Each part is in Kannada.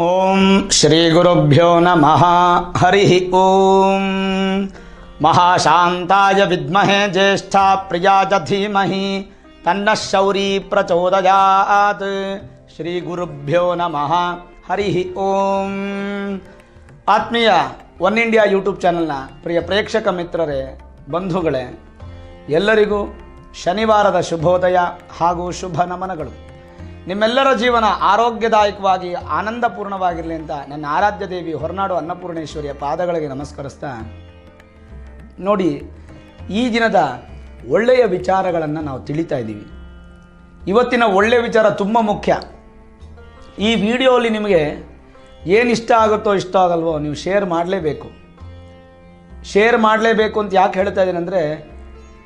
ಓಂ ಶ್ರೀ ಗುರುಭ್ಯೋ ನಮಃ. ಹರಿ ಓಂ. ಮಹಾಶಾಂತಾಯ ವಿದ್ಮಹೆ ಜ್ಯೇಷ್ಠ ಪ್ರಿಯ ಧೀಮಹಿ. ತನ್ನ ಶೌರಿ ಪ್ರಚೋದಯಾತ್. ಶ್ರೀ ಗುರುಭ್ಯೋ ನಮಃ. ಹರಿ ಓಂ. ಆತ್ಮೀಯ ಒನ್ ಇಂಡಿಯಾ ಯೂಟ್ಯೂಬ್ ಚಾನಲ್ನ ಪ್ರಿಯ ಪ್ರೇಕ್ಷಕ ಮಿತ್ರರೇ, ಬಂಧುಗಳೇ, ಎಲ್ಲರಿಗೂ ಶನಿವಾರದ ಶುಭೋದಯ ಹಾಗೂ ಶುಭ ನಮನಗಳು. ನಿಮ್ಮೆಲ್ಲರ ಜೀವನ ಆರೋಗ್ಯದಾಯಕವಾಗಿ ಆನಂದಪೂರ್ಣವಾಗಿರಲಿ ಅಂತ ನನ್ನ ಆರಾಧ್ಯ ದೇವಿ ಹೊರನಾಡು ಅನ್ನಪೂರ್ಣೇಶ್ವರಿಯ ಪಾದಗಳಿಗೆ ನಮಸ್ಕರಿಸ್ತಾ ನೋಡಿ, ಈ ದಿನದ ಒಳ್ಳೆಯ ವಿಚಾರಗಳನ್ನು ನಾವು ತಿಳಿತಾ ಇದ್ದೀವಿ. ಇವತ್ತಿನ ಒಳ್ಳೆಯ ವಿಚಾರ ತುಂಬ ಮುಖ್ಯ. ಈ ವಿಡಿಯೋಲಿ ನಿಮಗೆ ಏನು ಇಷ್ಟ ಆಗುತ್ತೋ ಇಷ್ಟ ಆಗಲ್ವೋ ನೀವು ಶೇರ್ ಮಾಡಲೇಬೇಕು. ಶೇರ್ ಮಾಡಲೇಬೇಕು ಅಂತ ಯಾಕೆ ಹೇಳ್ತಾ ಇದ್ದೀನಿ ಅಂದರೆ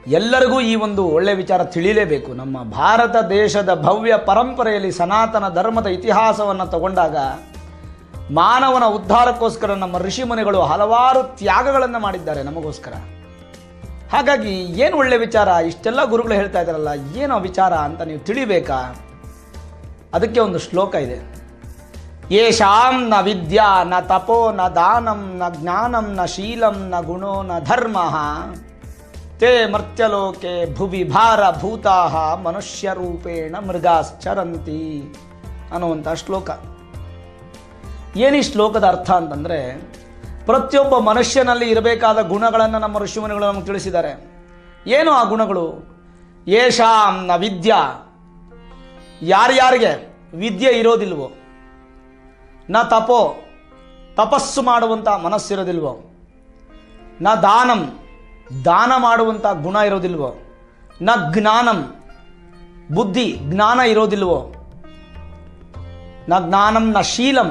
ಎಲ್ಲರಿಗೂ ಈ ಒಂದು ಒಳ್ಳೆಯ ವಿಚಾರ ತಿಳಿಯಲೇಬೇಕು ನಮ್ಮ ಭಾರತ ದೇಶದ ಭವ್ಯ ಪರಂಪರೆಯಲ್ಲಿ ಸನಾತನ ಧರ್ಮದ ಇತಿಹಾಸವನ್ನು ತಗೊಂಡಾಗ ಮಾನವನ ಉದ್ಧಾರಕ್ಕೋಸ್ಕರ ನಮ್ಮ ಋಷಿಮುನಿಗಳು ಹಲವಾರು ತ್ಯಾಗಗಳನ್ನು ಮಾಡಿದ್ದಾರೆ ನಮಗೋಸ್ಕರ. ಹಾಗಾಗಿ ಏನು ಒಳ್ಳೆಯ ವಿಚಾರ? ಇಷ್ಟೆಲ್ಲ ಗುರುಗಳು ಹೇಳ್ತಾ ಇದ್ದಾರಲ್ಲ, ಏನೋ ವಿಚಾರ ಅಂತ ನೀವು ತಿಳಿಬೇಕಾ? ಅದಕ್ಕೆ ಒಂದು ಶ್ಲೋಕ ಇದೆ. ಯೇಷಾಂ ನ ವಿದ್ಯಾ ನ ತಪೋ ನ ದಾನಂ ನ ಜ್ಞಾನಂ ನ ಶೀಲಂ ನ ಗುಣೋ ನ ಧರ್ಮ. ತೇ ಮರ್ತ್ಯಲೋಕೆ ಭುವಿ ಭಾರ ಭೂತಾ ಮನುಷ್ಯ ರೂಪೇಣ ಮೃಗಾಶ್ಚರಂತಿ ಅನ್ನುವಂಥ ಶ್ಲೋಕ. ಏನು ಶ್ಲೋಕದ ಅರ್ಥ ಅಂತಂದರೆ, ಪ್ರತಿಯೊಬ್ಬ ಮನುಷ್ಯನಲ್ಲಿ ಇರಬೇಕಾದ ಗುಣಗಳನ್ನು ನಮ್ಮ ಋಷಿಮುನಿಗಳು ನಮಗೆ ತಿಳಿಸಿದ್ದಾರೆ. ಏನು ಆ ಗುಣಗಳು? ಯೇಷಾಂ ನ ವಿದ್ಯಾ. ಯಾರ್ಯಾರಿಗೆ? ವಿದ್ಯೆ ಇರೋದಿಲ್ವೋ? ನ ತಪೋ. ತಪಸ್ಸು ಮಾಡುವಂಥ ಮನಸ್ಸಿರೋದಿಲ್ವೋ? ನ ದಾನಂ. ದಾನ ಮಾಡುವಂಥ ಗುಣ ಇರೋದಿಲ್ವೋ? ನ ಜ್ಞಾನಂ. ಬುದ್ಧಿ, ಜ್ಞಾನ ಇರೋದಿಲ್ವೋ? ನ ಜ್ಞಾನಂ, ನ ಶೀಲಂ.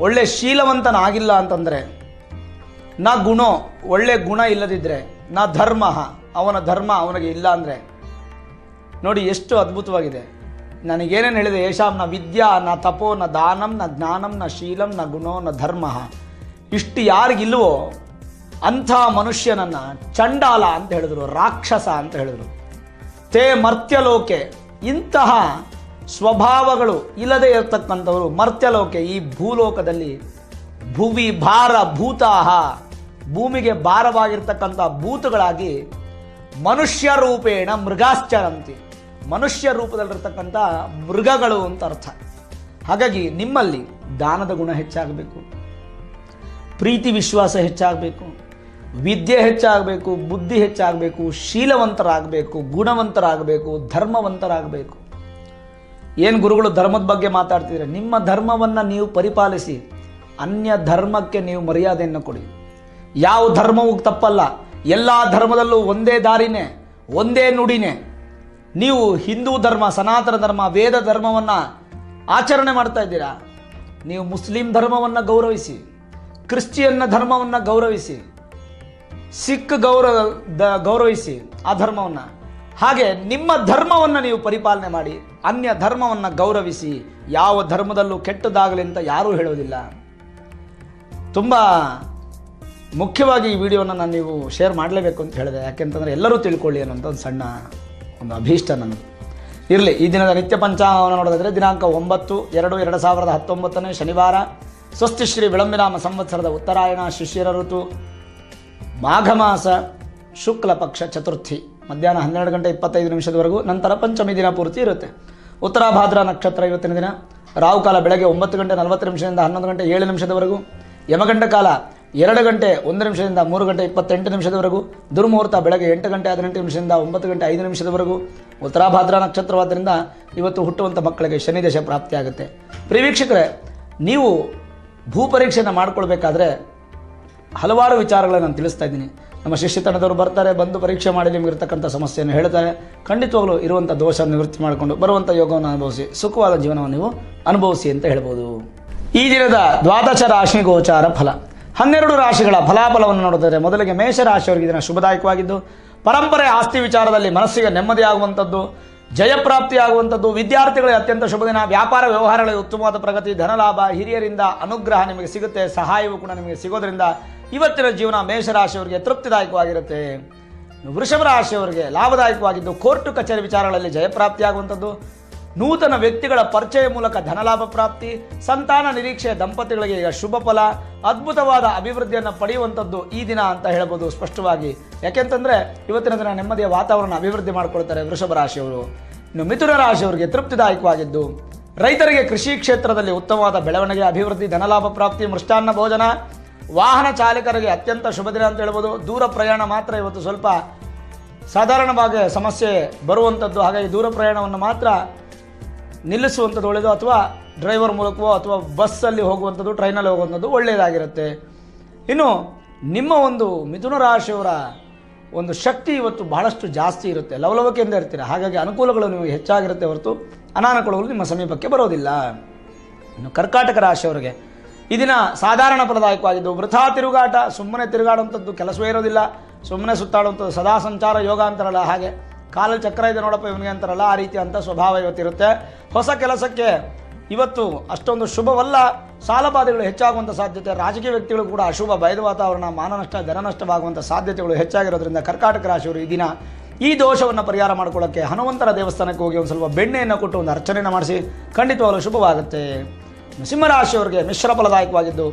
ಒಳ್ಳೆ ಶೀಲವಂತನಾಗಿಲ್ಲ ಅಂತಂದರೆ, ನ ಗುಣೋ, ಒಳ್ಳೆ ಗುಣ ಇಲ್ಲದಿದ್ದರೆ ನ ಧರ್ಮ, ಅವನ ಧರ್ಮ ಅವನಿಗೆ ಇಲ್ಲ ಅಂದರೆ, ನೋಡಿ ಎಷ್ಟು ಅದ್ಭುತವಾಗಿದೆ. ನನಗೇನೇನು ಹೇಳಿದೆ ಯಶಾಂ ನ ವಿದ್ಯಾ, ನ ತಪೋ, ನ ದಾನಂ, ನ ಜ್ಞಾನಂ, ನ ಶೀಲಂ, ನ ಗುಣೋ, ನ ಧರ್ಮ. ಇಷ್ಟು ಯಾರಿಗಿಲ್ವೋ ಅಂಥ ಮನುಷ್ಯನನ್ನು ಚಂಡಾಲ ಅಂತ ಹೇಳಿದರು, ರಾಕ್ಷಸ ಅಂತ ಹೇಳಿದರು. ತೇ ಮರ್ತ್ಯಲೋಕೆ, ಇಂತಹ ಸ್ವಭಾವಗಳು ಇಲ್ಲದೆ ಇರತಕ್ಕಂಥವರು ಮರ್ತ್ಯಲೋಕೆ, ಈ ಭೂಲೋಕದಲ್ಲಿ ಭುವಿ ಭಾರ ಭೂತಾಹ, ಭೂಮಿಗೆ ಭಾರವಾಗಿರ್ತಕ್ಕಂಥ ಭೂತಗಳಾಗಿ ಮನುಷ್ಯ ರೂಪೇಣ ಮೃಗಾಶ್ಚರಂತಿ. ಮನುಷ್ಯ ರೂಪದಲ್ಲಿರ್ತಕ್ಕಂಥ ಮೃಗಗಳು ಅಂತ ಅರ್ಥ. ಹಾಗಾಗಿ ನಿಮ್ಮಲ್ಲಿ ದಾನದ ಗುಣ ಹೆಚ್ಚಾಗಬೇಕು. ಪ್ರೀತಿ ವಿಶ್ವಾಸ ಹೆಚ್ಚಾಗಬೇಕು. ವಿದ್ಯೆ ಹೆಚ್ಚಾಗಬೇಕು, ಬುದ್ಧಿ ಹೆಚ್ಚಾಗಬೇಕು, ಶೀಲವಂತರಾಗಬೇಕು, ಗುಣವಂತರಾಗಬೇಕು, ಧರ್ಮವಂತರಾಗಬೇಕು. ಏನು ಗುರುಗಳು ಧರ್ಮದ ಬಗ್ಗೆ ಮಾತಾಡ್ತಿದ್ರೆ, ನಿಮ್ಮ ಧರ್ಮವನ್ನು ನೀವು ಪರಿಪಾಲಿಸಿ, ಅನ್ಯ ಧರ್ಮಕ್ಕೆ ನೀವು ಮರ್ಯಾದೆಯನ್ನು ಕೊಡಿ. ಯಾವ ಧರ್ಮವೂ ತಪ್ಪಲ್ಲ, ಎಲ್ಲ ಧರ್ಮದಲ್ಲೂ ಒಂದೇ ದಾರಿನೇ, ಒಂದೇ ನುಡಿನೇ. ನೀವು ಹಿಂದೂ ಧರ್ಮ, ಸನಾತನ ಧರ್ಮ, ವೇದ ಧರ್ಮವನ್ನು ಆಚರಣೆ ಮಾಡ್ತಾ ಇದ್ದೀರಾ? ನೀವು ಮುಸ್ಲಿಂ ಧರ್ಮವನ್ನು ಗೌರವಿಸಿ, ಕ್ರಿಶ್ಚಿಯನ್ನ ಧರ್ಮವನ್ನು ಗೌರವಿಸಿ ಸಿಖ್ ಗೌರವ ಗೌರವಿಸಿ ಆ ಧರ್ಮವನ್ನು. ಹಾಗೆ ನಿಮ್ಮ ಧರ್ಮವನ್ನು ನೀವು ಪರಿಪಾಲನೆ ಮಾಡಿ, ಅನ್ಯ ಧರ್ಮವನ್ನು ಗೌರವಿಸಿ, ಯಾವ ಧರ್ಮದಲ್ಲೂ ಕೆಟ್ಟದಾಗಲಿ ಅಂತ ಯಾರೂ ಹೇಳೋದಿಲ್ಲ ತುಂಬ ಮುಖ್ಯವಾಗಿ ಈ ವಿಡಿಯೋನ ನಾನು ನೀವು ಶೇರ್ ಮಾಡಲೇಬೇಕು ಅಂತ ಹೇಳಿದೆ. ಯಾಕೆಂತಂದರೆ ಎಲ್ಲರೂ ತಿಳ್ಕೊಳ್ಳಿ ಅನ್ನೋಂಥ ಒಂದು ಸಣ್ಣ ಒಂದು ಅಭೀಷ್ಟ ನನ್ನ ಇರಲಿ, ಈ ದಿನದ ನಿತ್ಯ ಪಂಚಾಂಗವನ್ನು ನೋಡೋದಾದರೆ ದಿನಾಂಕ ಒಂಬತ್ತು, ಎರಡು ಎರಡು ಸಾವಿರದ ಹತ್ತೊಂಬತ್ತನೇ ಶನಿವಾರ, ಸ್ವಸ್ತಿ ಶ್ರೀ ವಿಳಂಬಿನಾಮ ಸಂವತ್ಸರದ ಉತ್ತರಾಯಣ, ಶಿಷ್ಯರ ಋತು. ಮಾಘ ಮಾಸ ಶುಕ್ಲ ಪಕ್ಷ ಚತುರ್ಥಿ. ಮಧ್ಯಾಹ್ನ ಹನ್ನೆರಡು ಗಂಟೆ ಇಪ್ಪತ್ತೈದು ನಿಮಿಷದವರೆಗೂ, ನಂತರ ಪಂಚಮಿ ದಿನ ಪೂರ್ತಿ ಇರುತ್ತೆ. ಉತ್ತರಾಭಾದ್ರ ನಕ್ಷತ್ರ ಇವತ್ತಿನ ದಿನ. ರಾವು ಕಾಲ ಬೆಳಗ್ಗೆ ಒಂಬತ್ತು ಗಂಟೆ ನಲವತ್ತು ನಿಮಿಷದಿಂದ ಹನ್ನೊಂದು ಗಂಟೆ ಏಳು ನಿಮಿಷದವರೆಗೂ. ಯಮಗಂಡ ಕಾಲ ಎರಡು ಗಂಟೆ ಒಂದು ನಿಮಿಷದಿಂದ ಮೂರು ಗಂಟೆ ಇಪ್ಪತ್ತೆಂಟು ನಿಮಿಷದವರೆಗೂ. ದುರ್ಮುಹೂರ್ತ ಬೆಳಗ್ಗೆ ಎಂಟು ಗಂಟೆ ಹದಿನೆಂಟು ನಿಮಿಷದಿಂದ ಒಂಬತ್ತು ಗಂಟೆ ಐದು ನಿಮಿಷದವರೆಗೂ. ಉತ್ತರಾಭಾದ್ರ ನಕ್ಷತ್ರವಾದ್ದರಿಂದ ಇವತ್ತು ಹುಟ್ಟುವಂಥ ಮಕ್ಕಳಿಗೆ ಶನಿ ದಶೆ ಪ್ರಾಪ್ತಿಯಾಗುತ್ತೆ. ಪ್ರಿವೀಕ್ಷಕರೇ, ನೀವು ಭೂಪರೀಕ್ಷೆಯನ್ನು ಮಾಡ್ಕೊಳ್ಬೇಕಾದ್ರೆ ಹಲವಾರು ವಿಚಾರಗಳನ್ನು ನಾನು ತಿಳಿಸ್ತಾ ಇದ್ದೀನಿ. ನಮ್ಮ ಶಿಷ್ಯ ತಂಡದವರು ಬರ್ತಾರೆ, ಬಂದು ಪರೀಕ್ಷೆ ಮಾಡಿ ನಿಮಗಿರ್ತಕ್ಕಂಥ ಸಮಸ್ಯೆಯನ್ನು ಹೇಳ್ತಾರೆ. ಖಂಡಿತವಾಗಲೂ ಇರುವಂಥ ದೋಷ ನಿವೃತ್ತಿ ಮಾಡಿಕೊಂಡು ಬರುವಂಥ ಯೋಗವನ್ನು ಅನುಭವಿಸಿ, ಸುಖವಾದ ಜೀವನವನ್ನು ನೀವು ಅನುಭವಿಸಿ ಅಂತ ಹೇಳ್ಬೋದು. ಈ ದಿನದ ದ್ವಾದಶ ರಾಶಿ ಗೋಚಾರ ಫಲ. ಹನ್ನೆರಡು ರಾಶಿಗಳ ಫಲಾಫಲವನ್ನು ನೋಡಿದರೆ ಮೊದಲಿಗೆ ಮೇಷ ರಾಶಿಯವರಿಗೆ ದಿನ ಶುಭದಾಯಕವಾಗಿದ್ದು, ಪರಂಪರೆ ಆಸ್ತಿ ವಿಚಾರದಲ್ಲಿ ಮನಸ್ಸಿಗೆ ನೆಮ್ಮದಿಯಾಗುವಂಥದ್ದು, ಜಯಪ್ರಾಪ್ತಿಯಾಗುವಂಥದ್ದು, ವಿದ್ಯಾರ್ಥಿಗಳಿಗೆ ಅತ್ಯಂತ ಶುಭ ದಿನ, ವ್ಯಾಪಾರ ವ್ಯವಹಾರಗಳಲ್ಲಿ ಉತ್ತಮವಾದ ಪ್ರಗತಿ, ಧನಲಾಭ, ಹಿರಿಯರಿಂದ ಅನುಗ್ರಹ ನಿಮಗೆ ಸಿಗುತ್ತೆ, ಸಹಾಯವೂ ಕೂಡ ನಿಮಗೆ ಸಿಗೋದ್ರಿಂದ ಇವತ್ತಿನ ಜೀವನ ಮೇಷರಾಶಿಯವರಿಗೆ ತೃಪ್ತಿದಾಯಕವಾಗಿರುತ್ತೆ. ವೃಷಭ ರಾಶಿಯವರಿಗೆ ಲಾಭದಾಯಕವಾಗಿದ್ದು ಕೋರ್ಟು ಕಚೇರಿ ವಿಚಾರಗಳಲ್ಲಿ ಜಯಪ್ರಾಪ್ತಿಯಾಗುವಂಥದ್ದು. ನೂತನ ವ್ಯಕ್ತಿಗಳ ಪರಿಚಯ ಮೂಲಕ ಧನಲಾಭ ಪ್ರಾಪ್ತಿ, ಸಂತಾನ ನಿರೀಕ್ಷೆಯ ದಂಪತಿಗಳಿಗೆ ಈಗ ಶುಭ ಫಲ, ಅದ್ಭುತವಾದ ಅಭಿವೃದ್ಧಿಯನ್ನು ಪಡೆಯುವಂಥದ್ದು ಈ ದಿನ ಅಂತ ಹೇಳ್ಬೋದು ಸ್ಪಷ್ಟವಾಗಿ. ಯಾಕೆಂತಂದರೆ ಇವತ್ತಿನ ದಿನ ನೆಮ್ಮದಿಯ ವಾತಾವರಣ ಅಭಿವೃದ್ಧಿ ಮಾಡಿಕೊಳ್ತಾರೆ ವೃಷಭ ರಾಶಿಯವರು ಇನ್ನು ಮಿಥುನ ರಾಶಿಯವರಿಗೆ ತೃಪ್ತಿದಾಯಕವಾಗಿದ್ದು, ರೈತರಿಗೆ ಕೃಷಿ ಕ್ಷೇತ್ರದಲ್ಲಿ ಉತ್ತಮವಾದ ಬೆಳವಣಿಗೆ, ಅಭಿವೃದ್ಧಿ, ಧನಲಾಭ ಪ್ರಾಪ್ತಿ, ಮೃಷ್ಟಾನ್ನ ಭೋಜನ ವಾಹನ ಚಾಲಕರಿಗೆ ಅತ್ಯಂತ ಶುಭ ದಿನ ಅಂತ ಹೇಳ್ಬೋದು. ದೂರ ಪ್ರಯಾಣ ಮಾತ್ರ ಇವತ್ತು ಸ್ವಲ್ಪ ಸಾಧಾರಣವಾಗಿ ಸಮಸ್ಯೆ ಬರುವಂಥದ್ದು ಹಾಗಾಗಿ ದೂರ ಪ್ರಯಾಣವನ್ನು ಮಾತ್ರ ನಿಲ್ಲಿಸುವಂಥದ್ದು ಒಳ್ಳೆಯದು ಅಥವಾ ಡ್ರೈವರ್ ಮೂಲಕವೋ ಅಥವಾ ಬಸ್ಸಲ್ಲಿ ಹೋಗುವಂಥದ್ದು ಟ್ರೈನಲ್ಲಿ ಹೋಗುವಂಥದ್ದು ಒಳ್ಳೆಯದಾಗಿರುತ್ತೆ. ಇನ್ನು ನಿಮ್ಮ ಒಂದು ಮಿಥುನ ರಾಶಿಯವರ ಒಂದು ಶಕ್ತಿ ಇವತ್ತು ಬಹಳಷ್ಟು ಜಾಸ್ತಿ ಇರುತ್ತೆ. ಲವಲವಿಕೆಯಿಂದ ಇರ್ತೀರ. ಹಾಗಾಗಿ ಅನುಕೂಲಗಳು ನಿಮಗೆ ಹೆಚ್ಚಾಗಿರುತ್ತೆ ಹೊರತು ಅನಾನುಕೂಲಗಳು ನಿಮ್ಮ ಸಮೀಪಕ್ಕೆ ಬರೋದಿಲ್ಲ. ಇನ್ನು ಕರ್ಕಾಟಕ ರಾಶಿಯವರಿಗೆ ಈ ದಿನ ಸಾಧಾರಣ ಫಲದಾಯಕವಾಗಿದ್ದು, ವೃಥಾ ತಿರುಗಾಟ, ಸುಮ್ಮನೆ ತಿರುಗಾಡುವಂಥದ್ದು ಕೆಲಸವೇ ಇರೋದಿಲ್ಲ. ಸುಮ್ಮನೆ ಸುತ್ತಾಡುವಂಥದ್ದು ಸದಾ ಸಂಚಾರ ಯೋಗ ಅಂತಾರಲ್ಲ, ಹಾಗೆ ಕಾಲಲ್ಲಿ ಚಕ್ರ ಇದೆ ನೋಡಪ್ಪ ಇವನಿಗೆ ಅಂತಾರಲ್ಲ, ಆ ರೀತಿ ಅಂತ ಸ್ವಭಾವ ಇವತ್ತಿರುತ್ತೆ. ಹೊಸ ಕೆಲಸಕ್ಕೆ ಇವತ್ತು ಅಷ್ಟೊಂದು ಶುಭವಲ್ಲ. ಸಾಲಬಾಧೆಗಳು ಹೆಚ್ಚಾಗುವಂಥ ಸಾಧ್ಯತೆ, ರಾಜಕೀಯ ವ್ಯಕ್ತಿಗಳು ಕೂಡ ಅಶುಭ, ಭಯದ ವಾತಾವರಣ, ಮಾನನಷ್ಟ, ಧನನಷ್ಟವಾಗುವಂಥ ಸಾಧ್ಯತೆಗಳು ಹೆಚ್ಚಾಗಿರೋದ್ರಿಂದ ಕರ್ಕಾಟಕ ರಾಶಿಯವರು ಈ ದಿನ ಈ ದೋಷವನ್ನು ಪರಿಹಾರ ಮಾಡಿಕೊಳ್ಳೋಕ್ಕೆ ಹನುಮಂತರ ದೇವಸ್ಥಾನಕ್ಕೆ ಹೋಗಿ ಒಂದು ಸ್ವಲ್ಪ ಬೆಣ್ಣೆಯನ್ನು ಕೊಟ್ಟು ಒಂದು ಅರ್ಚನೆಯನ್ನು ಮಾಡಿಸಿ ಖಂಡಿತವಾಗಲು ಶುಭವಾಗುತ್ತೆ. ಸಿಂಹರಾಶಿಯವರಿಗೆ ಮಿಶ್ರ ಫಲದಾಯಕವಾಗಿದ್ದು,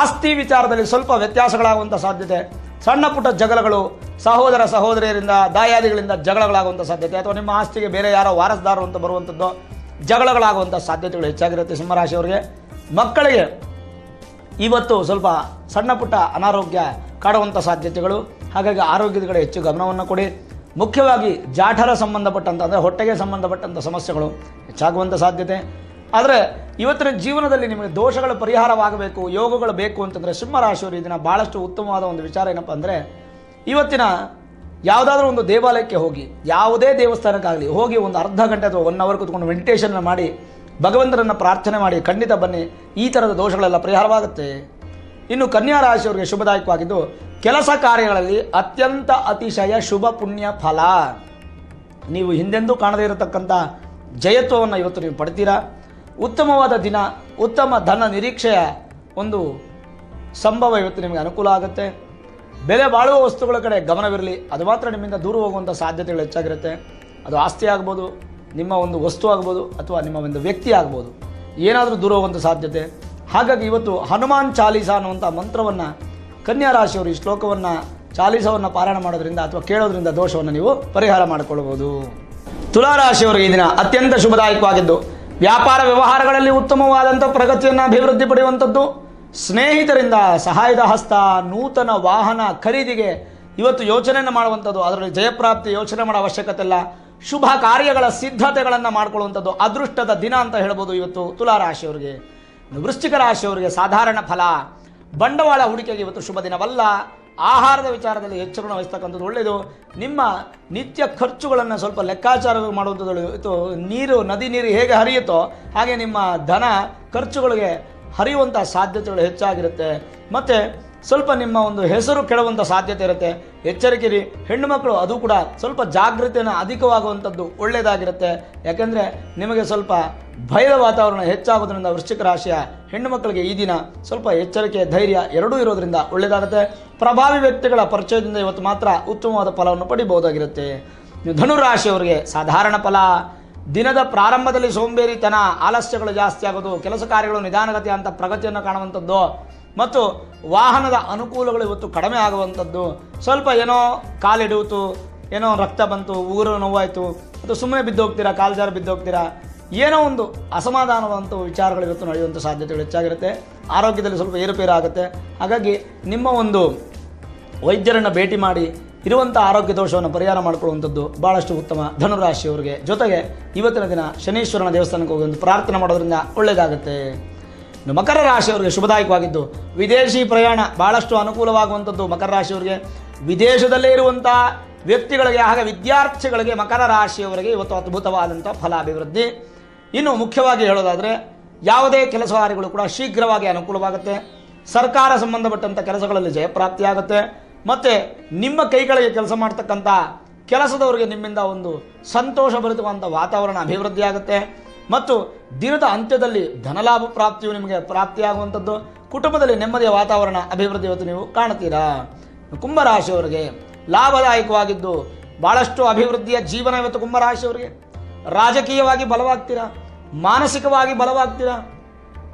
ಆಸ್ತಿ ವಿಚಾರದಲ್ಲಿ ಸ್ವಲ್ಪ ವ್ಯತ್ಯಾಸಗಳಾಗುವಂಥ ಸಾಧ್ಯತೆ, ಸಣ್ಣ ಪುಟ್ಟ ಜಗಳಗಳು, ಸಹೋದರ ಸಹೋದರಿಯರಿಂದ, ದಾಯಾದಿಗಳಿಂದ ಜಗಳಗಳಾಗುವಂಥ ಸಾಧ್ಯತೆ, ಅಥವಾ ನಿಮ್ಮ ಆಸ್ತಿಗೆ ಬೇರೆ ಯಾರೋ ವಾರಸದಾರರು ಅಂತ ಬರುವಂಥದ್ದು ಜಗಳಗಳಾಗುವಂಥ ಸಾಧ್ಯತೆಗಳು ಹೆಚ್ಚಾಗಿರುತ್ತೆ ಸಿಂಹರಾಶಿಯವರಿಗೆ. ಮಕ್ಕಳಿಗೆ ಇವತ್ತು ಸ್ವಲ್ಪ ಸಣ್ಣ ಪುಟ್ಟ ಅನಾರೋಗ್ಯ ಕಾಡುವಂಥ ಸಾಧ್ಯತೆಗಳು, ಹಾಗಾಗಿ ಆರೋಗ್ಯದ ಕಡೆ ಹೆಚ್ಚು ಗಮನವನ್ನು ಕೊಡಿ. ಮುಖ್ಯವಾಗಿ ಜಾಠರ ಸಂಬಂಧಪಟ್ಟಂಥ ಅಂದರೆ ಹೊಟ್ಟೆಗೆ ಸಂಬಂಧಪಟ್ಟಂಥ ಸಮಸ್ಯೆಗಳು ಹೆಚ್ಚಾಗುವಂಥ ಸಾಧ್ಯತೆ. ಆದರೆ ಇವತ್ತಿನ ಜೀವನದಲ್ಲಿ ನಿಮಗೆ ದೋಷಗಳ ಪರಿಹಾರವಾಗಬೇಕು, ಯೋಗಗಳು ಬೇಕು ಅಂತಂದರೆ ಸಿಂಹರಾಶಿಯವರು ಇದನ್ನು ಭಾಳಷ್ಟು ಉತ್ತಮವಾದ ಒಂದು ವಿಚಾರ ಏನಪ್ಪ ಅಂದರೆ, ಇವತ್ತಿನ ಯಾವುದಾದ್ರೂ ಒಂದು ದೇವಾಲಯಕ್ಕೆ ಹೋಗಿ, ಯಾವುದೇ ದೇವಸ್ಥಾನಕ್ಕಾಗಲಿ ಹೋಗಿ ಒಂದು ಅರ್ಧ ಗಂಟೆ ಅಥವಾ ಒನ್ ಅವರ್ ಕೂತ್ಕೊಂಡು ಮೆಡಿಟೇಷನ್ ಮಾಡಿ ಭಗವಂತರನ್ನು ಪ್ರಾರ್ಥನೆ ಮಾಡಿ, ಖಂಡಿತ ಬನ್ನಿ, ಈ ಥರದ ದೋಷಗಳೆಲ್ಲ ಪರಿಹಾರವಾಗುತ್ತೆ. ಇನ್ನು ಕನ್ಯಾ ರಾಶಿಯವರಿಗೆ ಶುಭದಾಯಕವಾಗಿದ್ದು, ಕೆಲಸ ಕಾರ್ಯಗಳಲ್ಲಿ ಅತ್ಯಂತ ಅತಿಶಯ ಶುಭ ಪುಣ್ಯ ಫಲ. ನೀವು ಹಿಂದೆಂದೂ ಕಾಣದೇ ಇರತಕ್ಕಂಥ ಜಯತ್ವವನ್ನು ಇವತ್ತು ನೀವು ಪಡ್ತೀರಾ? ಉತ್ತಮವಾದ ದಿನ, ಉತ್ತಮ ಧನ ನಿರೀಕ್ಷೆಯ ಒಂದು ಸಂಭವ ಇವತ್ತು ನಿಮಗೆ ಅನುಕೂಲ ಆಗುತ್ತೆ. ಬೆಲೆ ಬಾಳುವ ವಸ್ತುಗಳ ಕಡೆ ಗಮನವಿರಲಿ. ಅದು ಮಾತ್ರ ನಿಮ್ಮಿಂದ ದೂರ ಹೋಗುವಂಥ ಸಾಧ್ಯತೆಗಳು ಹೆಚ್ಚಾಗಿರುತ್ತೆ. ಅದು ಆಸ್ತಿ ಆಗ್ಬೋದು, ನಿಮ್ಮ ಒಂದು ವಸ್ತು ಆಗ್ಬೋದು, ಅಥವಾ ನಿಮ್ಮ ಒಂದು ವ್ಯಕ್ತಿ ಆಗ್ಬೋದು. ಏನಾದರೂ ದೂರ ಹೋಗುವಂಥ ಸಾಧ್ಯತೆ. ಹಾಗಾಗಿ ಇವತ್ತು ಹನುಮಾನ್ ಚಾಲೀಸ ಅನ್ನುವಂಥ ಮಂತ್ರವನ್ನು, ಕನ್ಯಾ ರಾಶಿಯವರು ಈ ಶ್ಲೋಕವನ್ನು, ಚಾಲೀಸವನ್ನು ಪಾರಾಯಣ ಮಾಡೋದ್ರಿಂದ ಅಥವಾ ಕೇಳೋದ್ರಿಂದ ದೋಷವನ್ನು ನೀವು ಪರಿಹಾರ ಮಾಡಿಕೊಳ್ಳಬಹುದು ತುಲಾರಾಶಿಯವರಿಗೆ ಈ ದಿನ ಅತ್ಯಂತ ಶುಭದಾಯಕವಾಗಿದ್ದು ವ್ಯಾಪಾರ ವ್ಯವಹಾರಗಳಲ್ಲಿ ಉತ್ತಮವಾದಂಥ ಪ್ರಗತಿಯನ್ನು ಅಭಿವೃದ್ಧಿ ಪಡೆಯುವಂಥದ್ದು. ಸ್ನೇಹಿತರಿಂದ ಸಹಾಯದ ಹಸ್ತ, ನೂತನ ವಾಹನ ಖರೀದಿಗೆ ಇವತ್ತು ಯೋಚನೆಯನ್ನು ಮಾಡುವಂಥದ್ದು. ಅದರಲ್ಲಿ ಜಯಪ್ರಾಪ್ತಿ ಯೋಚನೆ ಮಾಡೋ ಅವಶ್ಯಕತೆ ಇಲ್ಲ. ಶುಭ ಕಾರ್ಯಗಳ ಸಿದ್ಧತೆಗಳನ್ನು ಮಾಡ್ಕೊಳ್ಳುವಂಥದ್ದು ಅದೃಷ್ಟದ ದಿನ ಅಂತ ಹೇಳ್ಬೋದು ಇವತ್ತು ತುಲಾ ರಾಶಿಯವರಿಗೆ. ಇನ್ನು ವೃಶ್ಚಿಕ ರಾಶಿಯವರಿಗೆ ಸಾಧಾರಣ ಫಲ. ಬಂಡವಾಳ ಹೂಡಿಕೆಗೆ ಇವತ್ತು ಶುಭ ದಿನವಲ್ಲ. ಆಹಾರದ ವಿಚಾರದಲ್ಲಿ ಎಚ್ಚರವನ್ನು ವಹಿಸ್ತಕ್ಕಂಥದ್ದು ಒಳ್ಳೆಯದು. ನಿಮ್ಮ ನಿತ್ಯ ಖರ್ಚುಗಳನ್ನು ಸ್ವಲ್ಪ ಲೆಕ್ಕಾಚಾರ ಮಾಡುವಂಥದ್ದು ಇದು ನೀರು, ನದಿ ನೀರು ಹೇಗೆ ಹರಿಯುತ್ತೋ ಹಾಗೆ ನಿಮ್ಮ ಧನ ಖರ್ಚುಗಳಿಗೆ ಹರಿಯುವಂಥ ಸಾಧ್ಯತೆಗಳು ಹೆಚ್ಚಾಗಿರುತ್ತೆ. ಮತ್ತು ಸ್ವಲ್ಪ ನಿಮ್ಮ ಒಂದು ಹೆಸರು ಕೆಡುವಂಥ ಸಾಧ್ಯತೆ ಇರುತ್ತೆ. ಎಚ್ಚರಿಕೆರಿ. ಹೆಣ್ಣು ಮಕ್ಕಳು ಅದು ಕೂಡ ಸ್ವಲ್ಪ ಜಾಗೃತಿಯನ್ನು ಅಧಿಕವಾಗುವಂಥದ್ದು ಒಳ್ಳೆಯದಾಗಿರುತ್ತೆ. ಯಾಕೆಂದರೆ ನಿಮಗೆ ಸ್ವಲ್ಪ ಭಯದ ವಾತಾವರಣ ಹೆಚ್ಚಾಗೋದ್ರಿಂದ ವೃಶ್ಚಿಕ ರಾಶಿಯ ಹೆಣ್ಣು ಮಕ್ಕಳಿಗೆ ಈ ದಿನ ಸ್ವಲ್ಪ ಎಚ್ಚರಿಕೆ, ಧೈರ್ಯ ಎರಡೂ ಇರೋದ್ರಿಂದ ಒಳ್ಳೆಯದಾಗುತ್ತೆ. ಪ್ರಭಾವಿ ವ್ಯಕ್ತಿಗಳ ಪರಿಚಯದಿಂದ ಇವತ್ತು ಮಾತ್ರ ಉತ್ತಮವಾದ ಫಲವನ್ನು ಪಡಿಬಹುದಾಗಿರುತ್ತೆ. ಧನುರಾಶಿಯವರಿಗೆ ಸಾಧಾರಣ ಫಲ. ದಿನದ ಪ್ರಾರಂಭದಲ್ಲಿ ಸೋಂಬೇರಿತನ, ಆಲಸ್ಯಗಳು ಜಾಸ್ತಿ ಆಗೋದು, ಕೆಲಸ ಕಾರ್ಯಗಳು ನಿಧಾನಗತಿ ಅಂತ ಪ್ರಗತಿಯನ್ನು ಕಾಣುವಂಥದ್ದು. ಮತ್ತು ವಾಹನದ ಅನುಕೂಲಗಳು ಇವತ್ತು ಕಡಿಮೆ ಆಗುವಂಥದ್ದು. ಸ್ವಲ್ಪ ಏನೋ ಕಾಲಿಡುವುದು ಏನೋ ರಕ್ತ ಬಂತು, ಉಗುರು ನೋವಾಯಿತು, ಅಥವಾ ಸುಮ್ಮನೆ ಬಿದ್ದೋಗ್ತೀರಾ ಕಾಲು ಜಾರ ಬಿದ್ದೋಗ್ತೀರಾ, ಏನೋ ಒಂದು ಅಸಮಾಧಾನವಂತ ವಿಚಾರಗಳು ಇವತ್ತು ನಡೆಯುವಂಥ ಸಾಧ್ಯತೆಗಳು ಹೆಚ್ಚಾಗಿರುತ್ತೆ. ಆರೋಗ್ಯದಲ್ಲಿ ಸ್ವಲ್ಪ ಏರುಪೇರು ಆಗುತ್ತೆ. ಹಾಗಾಗಿ ನಿಮ್ಮ ಒಂದು ವೈದ್ಯರನ್ನು ಭೇಟಿ ಮಾಡಿ ಇರುವಂಥ ಆರೋಗ್ಯ ದೋಷವನ್ನು ಪರಿಹಾರ ಮಾಡಿಕೊಳ್ಳುವಂಥದ್ದು ಭಾಳಷ್ಟು ಉತ್ತಮ. ಧನುರಾಶಿಯವರಿಗೆ ಜೊತೆಗೆ ಇವತ್ತಿನ ದಿನ ಶನೀಶ್ವರನ ದೇವಸ್ಥಾನಕ್ಕೆ ಹೋಗಿ ಒಂದು ಪ್ರಾರ್ಥನೆ ಮಾಡೋದ್ರಿಂದ ಒಳ್ಳೆಯದಾಗುತ್ತೆ. ಇನ್ನು ಮಕರ ರಾಶಿಯವರಿಗೆ ಶುಭದಾಯಕವಾಗಿದ್ದು, ವಿದೇಶಿ ಪ್ರಯಾಣ ಭಾಳಷ್ಟು ಅನುಕೂಲವಾಗುವಂಥದ್ದು ಮಕರ ರಾಶಿಯವರಿಗೆ. ವಿದೇಶದಲ್ಲೇ ಇರುವಂಥ ವ್ಯಕ್ತಿಗಳಿಗೆ ಹಾಗೆ ವಿದ್ಯಾರ್ಥಿಗಳಿಗೆ ಮಕರ ರಾಶಿಯವರಿಗೆ ಇವತ್ತು ಅದ್ಭುತವಾದಂಥ ಫಲಾಭಿವೃದ್ಧಿ. ಇನ್ನು ಮುಖ್ಯವಾಗಿ ಹೇಳೋದಾದರೆ, ಯಾವುದೇ ಕೆಲಸ ಕಾರ್ಯಗಳು ಕೂಡ ಶೀಘ್ರವಾಗಿ ಅನುಕೂಲವಾಗುತ್ತೆ. ಸರ್ಕಾರ ಸಂಬಂಧಪಟ್ಟಂಥ ಕೆಲಸಗಳಲ್ಲಿ ಜಯಪ್ರಾಪ್ತಿಯಾಗುತ್ತೆ. ಮತ್ತು ನಿಮ್ಮ ಕೈಗಳಿಗೆ ಕೆಲಸ ಮಾಡ್ತಕ್ಕಂಥ ಕೆಲಸದವರಿಗೆ ನಿಮ್ಮಿಂದ ಒಂದು ಸಂತೋಷ ಸಂತೋಷಭರಿತವಾದಂಥ ವಾತಾವರಣ ಅಭಿವೃದ್ಧಿಯಾಗುತ್ತೆ. ಮತ್ತು ದಿನದ ಅಂತ್ಯದಲ್ಲಿ ಧನಲಾಭ ಪ್ರಾಪ್ತಿಯು ನಿಮಗೆ ಪ್ರಾಪ್ತಿಯಾಗುವಂಥದ್ದು. ಕುಟುಂಬದಲ್ಲಿ ನೆಮ್ಮದಿಯ ವಾತಾವರಣ, ಅಭಿವೃದ್ಧಿ ಇವತ್ತು ನೀವು ಕಾಣ್ತೀರಾ ಕುಂಭರಾಶಿಯವರಿಗೆ ಲಾಭದಾಯಕವಾಗಿದ್ದು ಭಾಳಷ್ಟು ಅಭಿವೃದ್ಧಿಯ ಜೀವನ ಇವತ್ತು ಕುಂಭರಾಶಿಯವರಿಗೆ. ರಾಜಕೀಯವಾಗಿ ಬಲವಾಗ್ತೀರಾ? ಮಾನಸಿಕವಾಗಿ ಬಲವಾಗ್ತೀರಾ?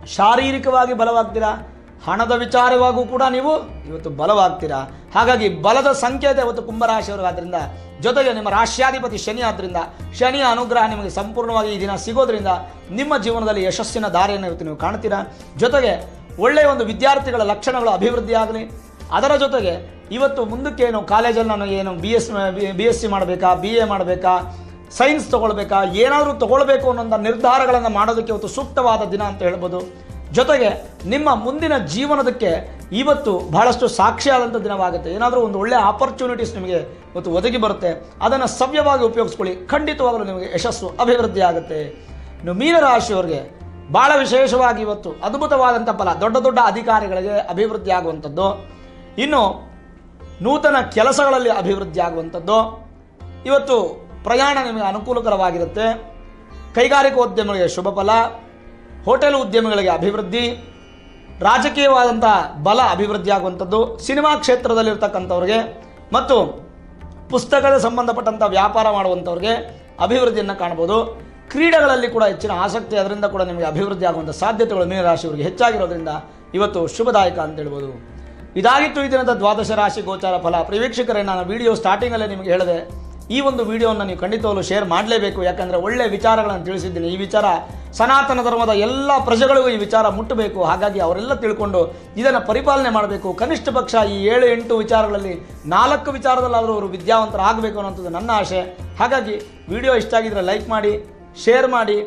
ಶಾರೀರಿಕವಾಗಿ ಬಲವಾಗ್ತೀರಾ? ಹಣದ ವಿಚಾರವಾಗೂ ಕೂಡ ನೀವು ಇವತ್ತು ಬಲವಾಗ್ತೀರಾ? ಹಾಗಾಗಿ ಬಲದ ಸಂಕೇತ ಇವತ್ತು ಕುಂಭರಾಶಿಯವರಾದ್ರಿಂದ, ಜೊತೆಗೆ ನಿಮ್ಮ ರಾಶ್ಯಾಧಿಪತಿ ಶನಿ ಆದ್ರಿಂದ, ಶನಿಯ ಅನುಗ್ರಹ ನಿಮಗೆ ಸಂಪೂರ್ಣವಾಗಿ ಈ ದಿನ ಸಿಗೋದ್ರಿಂದ ನಿಮ್ಮ ಜೀವನದಲ್ಲಿ ಯಶಸ್ಸಿನ ದಾರಿಯನ್ನು ಇವತ್ತು ನೀವು ಕಾಣ್ತೀರಾ? ಜೊತೆಗೆ ಒಳ್ಳೆಯ ಒಂದು ವಿದ್ಯಾರ್ಥಿಗಳ ಲಕ್ಷಣಗಳು ಅಭಿವೃದ್ಧಿ ಆಗಲಿ. ಅದರ ಜೊತೆಗೆ ಇವತ್ತು ಮುಂದಕ್ಕೆ ಏನು ಕಾಲೇಜಲ್ಲಿ ನಾನು ಏನು B S B S C ಮಾಡಬೇಕಾ ಬಿ ಎ ಮಾಡಬೇಕಾ, ಸೈನ್ಸ್ ತಗೊಳ್ಬೇಕಾ, ಏನಾದರೂ ತಗೊಳ್ಬೇಕು ಅನ್ನೋಂಥ ನಿರ್ಧಾರಗಳನ್ನು ಮಾಡೋದಕ್ಕೆ ಇವತ್ತು ಸೂಕ್ತವಾದ ದಿನ ಅಂತ ಹೇಳ್ಬೋದು. ಜೊತೆಗೆ ನಿಮ್ಮ ಮುಂದಿನ ಜೀವನದಕ್ಕೆ ಇವತ್ತು ಬಹಳಷ್ಟು ಸಾಕ್ಷಿಯಾದಂಥ ದಿನವಾಗುತ್ತೆ. ಏನಾದರೂ ಒಂದು ಒಳ್ಳೆಯ ಆಪರ್ಚುನಿಟೀಸ್ ನಿಮಗೆ ಇವತ್ತು ಒದಗಿ ಬರುತ್ತೆ. ಅದನ್ನು ಸವ್ಯವಾಗಿ ಉಪಯೋಗಿಸ್ಕೊಳ್ಳಿ. ಖಂಡಿತವಾಗಲೂ ನಿಮಗೆ ಯಶಸ್ಸು, ಅಭಿವೃದ್ಧಿ ಆಗುತ್ತೆ. ಇನ್ನು ಮೀನರಾಶಿಯವರಿಗೆ ಭಾಳ ವಿಶೇಷವಾಗಿ ಇವತ್ತು ಅದ್ಭುತವಾದಂಥ ಫಲ. ದೊಡ್ಡ ದೊಡ್ಡ ಅಧಿಕಾರಿಗಳಿಗೆ ಅಭಿವೃದ್ಧಿ ಆಗುವಂಥದ್ದು. ಇನ್ನು ನೂತನ ಕೆಲಸಗಳಲ್ಲಿ ಅಭಿವೃದ್ಧಿ ಆಗುವಂಥದ್ದು. ಇವತ್ತು ಪ್ರಯಾಣ ನಿಮಗೆ ಅನುಕೂಲಕರವಾಗಿರುತ್ತೆ. ಕೈಗಾರಿಕೋದ್ಯಮಗಳಿಗೆ ಶುಭ ಫಲ. ಹೋಟೆಲ್ ಉದ್ಯಮಿಗಳಿಗೆ ಅಭಿವೃದ್ಧಿ ರಾಜಕೀಯವಾದಂಥ ಬಲ ಅಭಿವೃದ್ಧಿ ಆಗುವಂಥದ್ದು, ಸಿನಿಮಾ ಕ್ಷೇತ್ರದಲ್ಲಿರ್ತಕ್ಕಂಥವ್ರಿಗೆ ಮತ್ತು ಪುಸ್ತಕದ ಸಂಬಂಧಪಟ್ಟಂಥ ವ್ಯಾಪಾರ ಮಾಡುವಂಥವ್ರಿಗೆ ಅಭಿವೃದ್ಧಿಯನ್ನು ಕಾಣ್ಬೋದು ಕ್ರೀಡೆಗಳಲ್ಲಿ ಕೂಡ ಹೆಚ್ಚಿನ ಆಸಕ್ತಿ, ಅದರಿಂದ ಕೂಡ ನಿಮಗೆ ಅಭಿವೃದ್ಧಿ ಆಗುವಂಥ ಸಾಧ್ಯತೆಗಳು ಮೀನರಾಶಿಯವರಿಗೆ ಹೆಚ್ಚಾಗಿರೋದ್ರಿಂದ ಇವತ್ತು ಶುಭದಾಯಕ ಅಂತ ಹೇಳ್ಬೋದು. ಇದಾಗಿತ್ತು ಈ ದಿನದ ದ್ವಾದಶ ರಾಶಿ ಗೋಚಾರ ಫಲ. ಪ್ರಿವೀಕ್ಷಕರೇ ನಾನು ವಿಡಿಯೋ ಸ್ಟಾರ್ಟಿಂಗಲ್ಲೇ ನಿಮಗೆ ಹೇಳಿದೆ. ಈ ಒಂದು ವಿಡಿಯೋವನ್ನು ನೀವು ಖಂಡಿತವಾಗಲೂ ಶೇರ್ ಮಾಡಲೇಬೇಕು. ಯಾಕಂದರೆ ಒಳ್ಳೆ ವಿಚಾರಗಳನ್ನು ತಿಳಿಸಿದ್ದೀನಿ. ಈ ವಿಚಾರ ಸನಾತನ ಧರ್ಮದ ಎಲ್ಲ ಪ್ರಜೆಗಳಿಗೂ ಈ ವಿಚಾರ ಮುಟ್ಟಬೇಕು. ಹಾಗಾಗಿ ಅವರೆಲ್ಲ ತಿಳ್ಕೊಂಡು ಇದನ್ನು ಪರಿಪಾಲನೆ ಮಾಡಬೇಕು. ಕನಿಷ್ಠ ಪಕ್ಷ ಈ ಏಳು ಎಂಟು ವಿಚಾರಗಳಲ್ಲಿ ನಾಲ್ಕು ವಿಚಾರದಲ್ಲಾದರೂ ಅವರು ವಿದ್ಯಾವಂತರಾಗಬೇಕು ಅನ್ನೋಂಥದ್ದು ನನ್ನ ಆಶೆ. ಹಾಗಾಗಿ ವಿಡಿಯೋ ಇಷ್ಟ ಆಗಿದ್ರೆ ಲೈಕ್ ಮಾಡಿ ಶೇರ್ ಮಾಡಿ,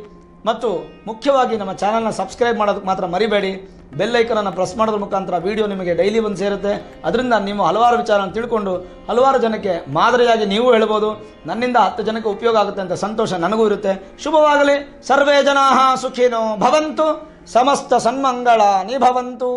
ಮತ್ತು ಮುಖ್ಯವಾಗಿ ನಮ್ಮ ಚಾನಲ್ನ ಸಬ್ಸ್ಕ್ರೈಬ್ ಮಾಡೋದಕ್ಕೆ ಮಾತ್ರ ಮರಿಬೇಡಿ. ಬೆಲ್ ಐಕನನ್ನು ಪ್ರೆಸ್ ಮಾಡೋದ್ರ ಮುಖಾಂತರ ವಿಡಿಯೋ ನಿಮಗೆ ಡೈಲಿ ಬಂದು ಸೇರುತ್ತೆ. ಅದರಿಂದ ನೀವು ಹಲವಾರು ವಿಚಾರನ ತಿಳ್ಕೊಂಡು ಹಲವಾರು ಜನಕ್ಕೆ ಮಾದರಿಯಾಗಿ ನೀವು ಹೇಳ್ಬೋದು. ನನ್ನಿಂದ ಹತ್ತು ಜನಕ್ಕೆ ಉಪಯೋಗ ಆಗುತ್ತೆ ಅಂತ ಸಂತೋಷ ನನಗೂ ಇರುತ್ತೆ. ಶುಭವಾಗಲಿ. ಸರ್ವೇ ಜನಾ ಸುಖಿನೋ ಭವಂತು. ಸಮಸ್ತ ಸನ್ಮಂಗಳ ನಿಭವಂತು